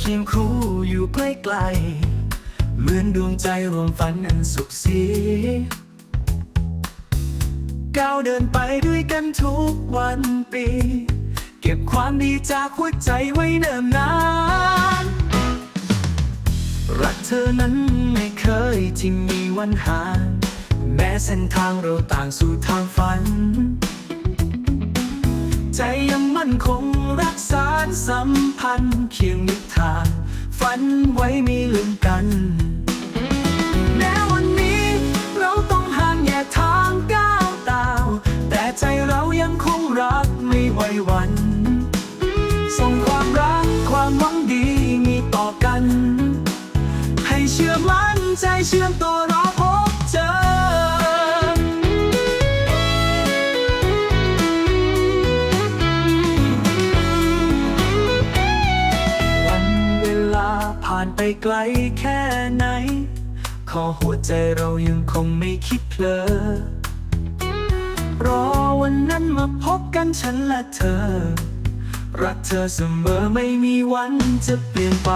เคียงคู่อยู่ใกล้ๆเหมือนดวงใจรวมฝันอันสุขสีก้าวเดินไปด้วยกันทุกวันปี เก็บความดีจากหัวใจไว้เนิ่นนาน รักเธอนั้นไม่เคยที่มีวันห่างแม้เส้นทางเราต่างสู่ทางฝัน ใจยัง มั่นคงรักษาสัมพันธ์เคียงนิทานฝันไว้มีลืมกันแม้วันนี้เราต้องห่างแยกทางก้าวตาว แต่ใจเรายังคงรักไม่ไหววัน ส่งความรักความหวังดีมีต่อกัน ให้เชื่อมั่นใจเชื่อมตัว ไปไกลแค่ไหน ขอหัวใจเรายังคงไม่คิดเพลอ รอวันนั้นมาพบกันฉันและเธอ รักเธอเสมอไม่มีวันจะเปลี่ยนไป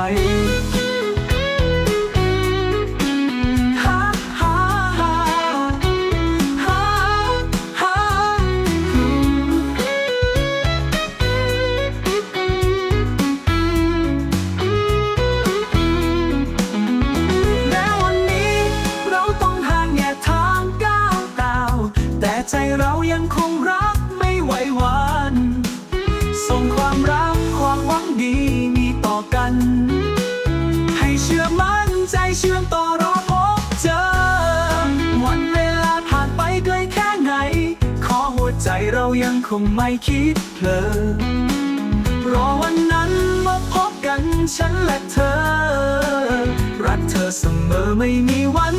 ความรักความหวังดีมีต่อกัน ให้เชื่อมั่นใจเชื่อมต่อรอพบเจอ วันเวลาผ่านไปไกลแค่ไหน ขอหัวใจเรายังคงไม่คิดเพลอรอวันนั้นมาพบกันฉันและเธอ รักเธอเสมอไม่มีวัน